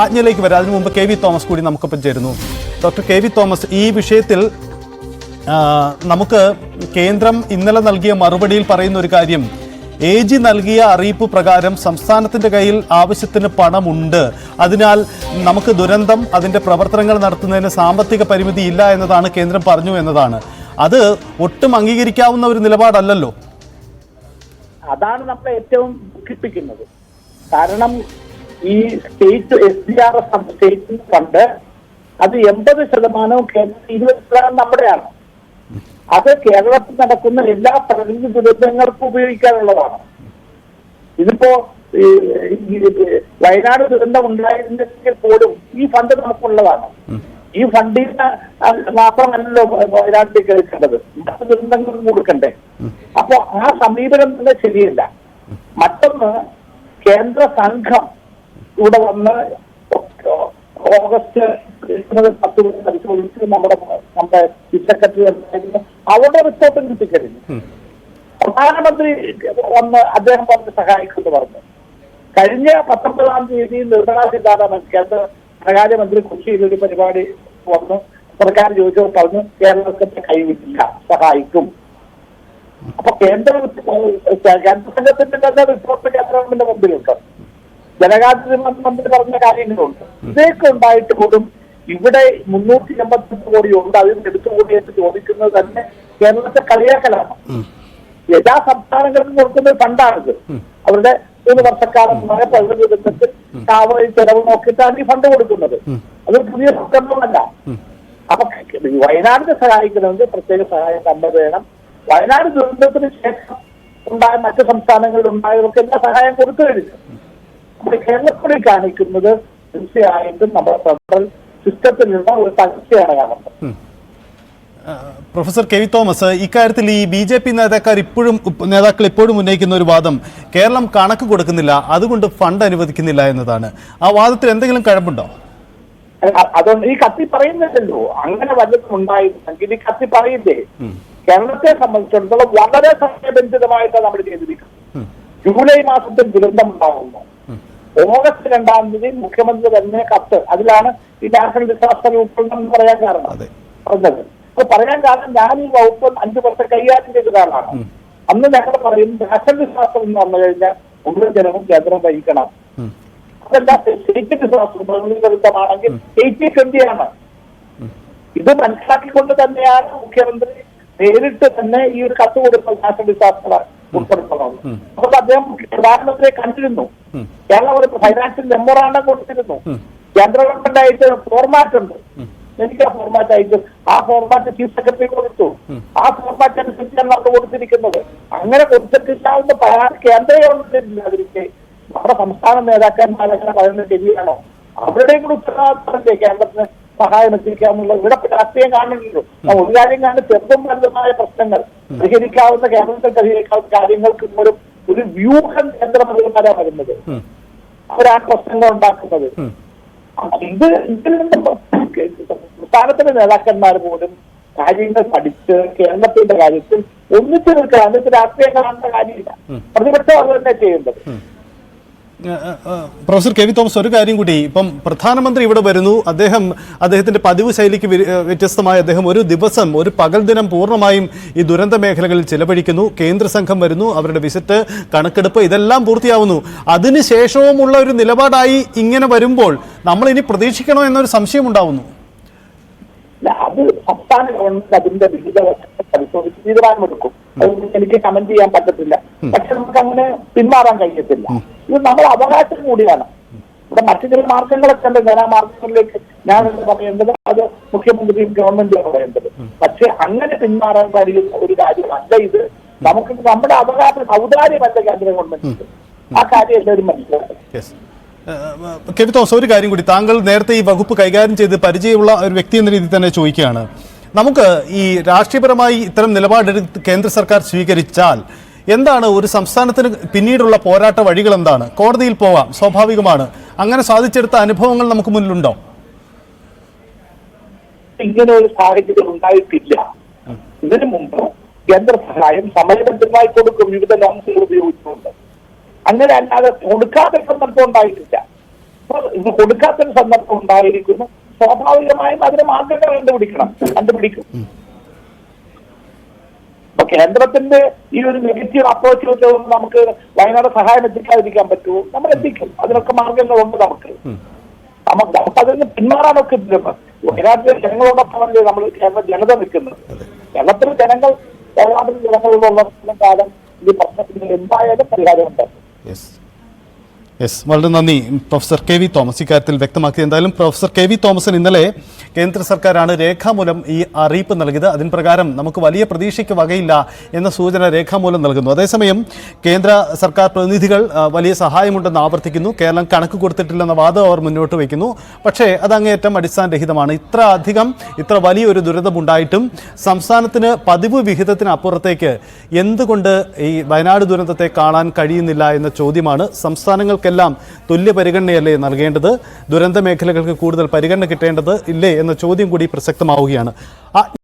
ആജ്ഞയിലേക്ക് വരാം. അതിനു മുമ്പ് കെ വി തോമസ് കൂടി നമുക്കൊപ്പം ചേരുന്നു. ഡോക്ടർ കെ വി തോമസ് ഈ വിഷയത്തിൽ നമുക്ക് കേന്ദ്രം ഇന്നലെ നൽകിയ മറുപടിയിൽ പറയുന്ന ഒരു കാര്യം. എ ജി നൽകിയ അറിയിപ്പ് പ്രകാരം സംസ്ഥാനത്തിന്റെ കയ്യിൽ ആവശ്യത്തിന് പണമുണ്ട്. അതിനാൽ നമുക്ക് ദുരന്തം അതിന്റെ പ്രവർത്തനങ്ങൾ നടത്തുന്നതിന് സാമ്പത്തിക പരിമിതി ഇല്ല എന്നതാണ് കേന്ദ്രം പറഞ്ഞു എന്നതാണ്. അത് ഒട്ടും അംഗീകരിക്കാവുന്ന ഒരു നിലപാടല്ലല്ലോ? അതാണ് നമ്മളെ ഏറ്റവും ദുഃഖിപ്പിക്കുന്നത്. കാരണം ഈ state S D R F state fund അത് എൺപത് ശതമാനവും കേരളത്തിൽ ഇരുപത് ശതമാനം നമ്മുടെയാണ്. അത് കേരളത്തിൽ നടക്കുന്ന എല്ലാ പ്രകൃതി ദുരന്തങ്ങൾക്കും ഉപയോഗിക്കാനുള്ളതാണ്. ഇതിപ്പോ വയനാട് ദുരന്തം ഉണ്ടായിരുന്നെങ്കിൽ പോലും ഈ ഫണ്ട് നമുക്കുള്ളതാണ്. ഈ ഫണ്ടിൽ മാത്രമല്ലല്ലോ വയനാട്ടിലേക്ക് എടുക്കേണ്ടത് മറ്റു ദുരന്തങ്ങൾക്കും കൊടുക്കണ്ടേ. അപ്പൊ ആ സമീപനം തന്നെ ശരിയല്ല. മറ്റൊന്ന് കേന്ദ്ര സംഘം ഇവിടെ വന്ന് ഓഗസ്റ്റ് പത്ത് പരിശോധിച്ച് നമ്മുടെ നമ്മുടെ ചീഫ് സെക്രട്ടറി ഉണ്ടായിരുന്നു. അവരുടെ റിപ്പോർട്ടും കിട്ടിക്കഴിഞ്ഞു. പ്രധാനമന്ത്രി വന്ന് അദ്ദേഹം പറഞ്ഞ് സഹായിക്കുമെന്ന് പറഞ്ഞു. കഴിഞ്ഞ പത്തൊമ്പതാം തീയതി നിർമ്മലാ സീതാരാമൻ കേന്ദ്ര ധനകാര്യമന്ത്രി കൊച്ചിയിൽ ഒരു പരിപാടി വന്നു. സർക്കാർ ചോദിച്ചപ്പോൾ പറഞ്ഞു കേരളത്തിന്റെ കൈവിട്ടില്ല സഹായിക്കും. അപ്പൊ കേന്ദ്ര കേന്ദ്ര സംഘത്തിന്റെ തന്നെ റിപ്പോർട്ട് കേന്ദ്ര ഗവൺമെന്റ് മുമ്പിലുണ്ട്. ജനകാര്യ മന്ത്രി പറഞ്ഞ കാര്യങ്ങളുണ്ട്. ഇതൊക്കെ ഉണ്ടായിട്ട് പോലും ഇവിടെ മുന്നൂറ്റി എൺപത്തെട്ട് കോടി ഉണ്ട് അതിൽ നിന്ന് എടുത്തുകൂടിയായിട്ട് എന്ന് ചോദിക്കുന്നത് തന്നെ കേരളത്തെ കളിയാക്കലാണ്. എല്ലാ സംസ്ഥാനങ്ങൾക്കും കൊടുക്കുന്ന ഫണ്ടാണിത്. അവരുടെ മൂന്ന് വർഷക്കാലമായ പ്രകൃതി ദുരന്തത്തിൽ കാവൽ ചെലവ് നോക്കിയിട്ടാണ് ഈ ഫണ്ട് കൊടുക്കുന്നത്. അത് പുതിയ സംരംഭമല്ല. അപ്പൊ വയനാടിനെ സഹായിക്കണമെങ്കിൽ പ്രത്യേക സഹായം നമ്മൾ വേണം. വയനാട് ദുരന്തത്തിന് ശേഷം ഉണ്ടായ മറ്റ് സംസ്ഥാനങ്ങളിൽ ഉണ്ടായവർക്ക് എല്ലാ സഹായം കൊടുത്തു കഴിഞ്ഞു. അപ്പോൾ കേരളത്തിൽ കാണിക്കുന്നത് തീർച്ചയായിട്ടും നമ്മുടെ ഫെഡറൽ സിസ്റ്റത്തിലുള്ള ഒരു തകർച്ചയാണ് കാണുന്നത് പ്രൊഫസർ കെ വി തോമസ് ഇക്കാര്യത്തിൽ ഈ ബി ജെ പി നേതാക്കാർ ഇപ്പോഴും നേതാക്കൾ ഇപ്പോഴും ഉന്നയിക്കുന്ന ഒരു വാദം കേരളം കണക്ക് കൊടുക്കുന്നില്ല അതുകൊണ്ട് ഫണ്ട് അനുവദിക്കുന്നില്ല എന്നതാണ്. ആ വാദത്തിൽ എന്തെങ്കിലും കഴമ്പുണ്ടോ? അതുകൊണ്ട് ഈ കത്തി പറയുന്നില്ലല്ലോ. അങ്ങനെ വല്ലതും ഉണ്ടായിരുന്നെങ്കിൽ ഈ കത്തി പറയില്ലേ? കേരളത്തെ സംബന്ധിച്ചിടത്തോളം വളരെ സമയബന്ധിതമായിട്ടാണ് നമ്മൾ ചെയ്തിരിക്കുന്നത്. ജൂലൈ മാസത്തിൽ ദുരന്തം ഉണ്ടാകുന്നു ഓഗസ്റ്റ് രണ്ടാം തീയതി മുഖ്യമന്ത്രി തന്നെ കത്ത്. അതിലാണ് ഈ നാഷണൽ ഡിസാസ്റ്റർ ഉൾപ്പെടുന്നത് എന്ന് പറയാൻ കാരണം. പറഞ്ഞത്. അപ്പൊ പറയാൻ കാരണം ഞാൻ ഈ വകുപ്പ് അഞ്ചു വർഷം കൈകാര്യം ചെയ്ത ഒരാളാണ്. അന്ന് ഞങ്ങൾ പറയും നാഷണൽ ഡിസാസ്റ്റർ എന്ന് പറഞ്ഞു കഴിഞ്ഞാൽ മുഴുവൻ ജനവും കേന്ദ്രം വഹിക്കണം. അതല്ല സ്റ്റേറ്റ് ഡിസാസ്റ്റർ ദുരന്തമാണെങ്കിൽ സ്റ്റേറ്റ് ഇന്ത്യയാണ് ഇത് മനസ്സിലാക്കിക്കൊണ്ട് തന്നെയാണ് മുഖ്യമന്ത്രി നേരിട്ട് തന്നെ ഈ ഒരു കത്ത് കൊടുക്കുന്നത് നാഷണൽ ഡിസാസ്റ്റർ ഉൾപ്പെടുത്തണം. അപ്പോൾ അദ്ദേഹം പ്രധാനമന്ത്രിയെ കണ്ടിരുന്നു. കേരളം ഒരു ഫൈനാൻഷ്യൽ മെമ്മോറാണ്ടം കൊടുത്തിരുന്നു. കേന്ദ്ര ഗവൺമെന്റ് ആയിട്ട് ഫോർമാറ്റ് ഉണ്ട്. എനിക്ക് ആ ഫോർമാറ്റ് അയച്ചു ആ ഫോർമാറ്റ് ചീഫ് സെക്രട്ടറി കൊടുത്തു. ആ ഫോർമാറ്റ് അനുസരിച്ചാണ് അവർ കൊടുത്തിരിക്കുന്നത്. അങ്ങനെ കൊടുത്തിട്ടില്ലാവുന്ന പരാതി കേന്ദ്ര ഗവൺമെന്റ് ഇല്ലാതിരിക്കെ നമ്മുടെ സംസ്ഥാന നേതാക്കന്മാരങ്ങനെ പറയുന്നത് ശരിയാണോ? അവരുടെയും കൂടി ഉത്തരവാദിത്തമല്ലേ കേരളത്തിന്? സഹായം എത്തിക്കാമെന്നുള്ളത് ഇവിടെ രാഷ്ട്രീയം കാണുന്നുണ്ടല്ലോ ആ ഒരു കാര്യം കാണുന്ന ചെറുതും വലുതുമായ പ്രശ്നങ്ങൾ പരിഹരിക്കാവുന്ന കേരളത്തിൽ പരിഹരിക്കാവുന്ന കാര്യങ്ങൾക്ക് ഒരു ഒരു വ്യൂഹം കേന്ദ്രമന്ത്രിമാരാണ് വരുന്നത്. അവരാണ് പ്രശ്നങ്ങൾ ഉണ്ടാക്കുന്നത്. ഇത് ഇതിൽ നിന്ന് സംസ്ഥാനത്തിന്റെ നേതാക്കന്മാർ പോലും കാര്യങ്ങൾ പഠിച്ച് കേരളത്തിന്റെ കാര്യത്തിൽ ഒന്നിച്ചു നിൽക്കുക എന്നിട്ട് രാഷ്ട്രീയം കാണേണ്ട കാര്യമില്ല. പ്രതിപക്ഷം അത് തന്നെ ചെയ്യേണ്ടത്. പ്രൊഫസർ കെ വി തോമസ് ഒരു കാര്യം കൂടി. ഇപ്പം പ്രധാനമന്ത്രി ഇവിടെ വരുന്നു. അദ്ദേഹം അദ്ദേഹത്തിന്റെ പതിവ് ശൈലിക്ക് വ്യത്യസ്തമായി അദ്ദേഹം ഒരു ദിവസം ഒരു പകൽ ദിനം പൂർണമായും ഈ ദുരന്ത മേഖലകളിൽ ചിലവഴിക്കുന്നു. കേന്ദ്ര സംഘം വരുന്നു. അവരുടെ വിസിറ്റ് കണക്കെടുപ്പ് ഇതെല്ലാം പൂർത്തിയാവുന്നു. അതിനുശേഷവുമുള്ള ഒരു നിലപാടായി ഇങ്ങനെ വരുമ്പോൾ നമ്മൾ ഇനി പ്രതീക്ഷിക്കണോ എന്നൊരു സംശയം ഉണ്ടാവുന്നു. അത് സംസ്ഥാന ഗവൺമെന്റ് അതിന്റെ വിവിധ പരിശോധിച്ച് തീരുമാനമെടുക്കും അതൊന്നും എനിക്ക് കമന്റ് ചെയ്യാൻ പറ്റത്തില്ല. പക്ഷെ നമുക്ക് അങ്ങനെ പിന്മാറാൻ കഴിയത്തില്ല. ഇത് നമ്മൾ അവകാശം കൂടിയാണ്. ഇവിടെ മറ്റു ചില മാർഗങ്ങളൊക്കെ ഉണ്ട്. ഞാൻ ആ മാർഗങ്ങളിലേക്ക് ഞാൻ പറയേണ്ടത് അത് മുഖ്യമന്ത്രിയും ഗവൺമെന്റും പറയേണ്ടത് പക്ഷെ അങ്ങനെ പിന്മാറാൻ കഴിയുന്ന ഒരു കാര്യമല്ല ഇത്. നമുക്ക് നമ്മുടെ അവകാശം ഔദാര്യമല്ല കേന്ദ്ര ഗവൺമെന്റ് ആ കാര്യം എല്ലാവരും മനസ്സിലാക്കും കെ വി തോമസ് ഒരു കാര്യം കൂടി. താങ്കൾ നേരത്തെ ഈ വകുപ്പ് കൈകാര്യം ചെയ്ത് പരിചയമുള്ള ഒരു വ്യക്തി എന്ന രീതിയിൽ തന്നെ ചോദിക്കുകയാണ്. നമുക്ക് ഈ രാഷ്ട്രീയപരമായി ഇത്തരം നിലപാടെടുത്ത് കേന്ദ്ര സർക്കാർ സ്വീകരിച്ചാൽ എന്താണ് ഒരു സംസ്ഥാനത്തിന് പിന്നീടുള്ള പോരാട്ട വഴികൾ എന്താണ് കോടതിയിൽ പോവാം സ്വാഭാവികമാണ്. അങ്ങനെ സാധിച്ചെടുത്ത അനുഭവങ്ങൾ നമുക്ക് മുന്നിലുണ്ടോ? ഇങ്ങനെ ഒരു സാഹചര്യം ഉണ്ടായിട്ടില്ല. ഇതിനു മുമ്പ് കേന്ദ്ര സഹായം സമയബദ്ധമായി കൊടുക്കും വിവിധ ലോൺസുകൾ ഉപയോഗിച്ചുകൊണ്ട്. അങ്ങനെ അല്ലാതെ കൊടുക്കാത്ത സന്ദർഭം ഉണ്ടായിട്ടില്ല. കൊടുക്കാത്തൊരു സന്ദർഭം ഉണ്ടായിരിക്കുന്നു. സ്വാഭാവികമായും അതിന് മാർഗങ്ങൾ കണ്ടുപിടിക്കണം. കണ്ടുപിടിക്കും. അപ്പൊ കേന്ദ്രത്തിന്റെ ഈ ഒരു നെഗറ്റീവ് അപ്രോച്ച് വെച്ച് നമുക്ക് വയനാട് സഹായം എത്തിക്കാതിരിക്കാൻ പറ്റുമോ? നമ്മൾ എത്തിക്കും. അതിനൊക്കെ മാർഗങ്ങളുണ്ട് നമുക്ക്. നമുക്ക് നമുക്ക് അതിൽ നിന്ന് പിന്മാറാനൊക്കെ ഇല്ല. വയനാട്ടിലെ ജനങ്ങളോടൊപ്പമല്ലേ നമ്മൾ കേരള ജനത നിൽക്കുന്നത്? കേരളത്തിലെ ജനങ്ങൾ വയനാട്ടിലെ ജനങ്ങളോടുള്ള കാലം ഈ പ്രശ്നത്തിന് എന്തായാലും പരിഹാരമുണ്ട്. യെസ് വളരെ നന്ദി. Professor K V Thomas. ഇക്കാര്യത്തിൽ വ്യക്തമാക്കി എന്തായാലും പ്രൊഫസർ കെ വി തോമസിന് ഇന്നലെ കേന്ദ്ര സർക്കാരാണ് രേഖാമൂലം ഈ അറിയിപ്പ് നൽകിയത്. അതിന് പ്രകാരം നമുക്ക് വലിയ പ്രതീക്ഷയ്ക്ക് വകയില്ല എന്ന സൂചന രേഖാമൂലം നൽകുന്നു. അതേസമയം കേന്ദ്ര സർക്കാർ പ്രതിനിധികൾ വലിയ സഹായമുണ്ടെന്ന് ആവർത്തിക്കുന്നു. കേരളം കണക്ക് കൊടുത്തിട്ടില്ലെന്ന വാദം അവർ മുന്നോട്ട് വയ്ക്കുന്നു. പക്ഷേ അത് അങ്ങേയറ്റം അടിസ്ഥാനരഹിതമാണ്. ഇത്ര അധികം ഇത്ര വലിയൊരു ദുരന്തമുണ്ടായിട്ടും സംസ്ഥാനത്തിന് പതിവ് വിഹിതത്തിന് അപ്പുറത്തേക്ക് എന്തുകൊണ്ട് ഈ വയനാട് ദുരന്തത്തെ കാണാൻ കഴിയുന്നില്ല എന്ന ചോദ്യമാണ് സംസ്ഥാനങ്ങൾക്കെല്ലാം തുല്യ പരിഗണനയല്ലേ നൽകേണ്ടത്? ദുരന്ത മേഖലകൾക്ക് കൂടുതൽ പരിഗണന കിട്ടേണ്ടത് ഇല്ലേ എന്ന ചോദ്യം കൂടി പ്രസക്തമാവുകയാണ്.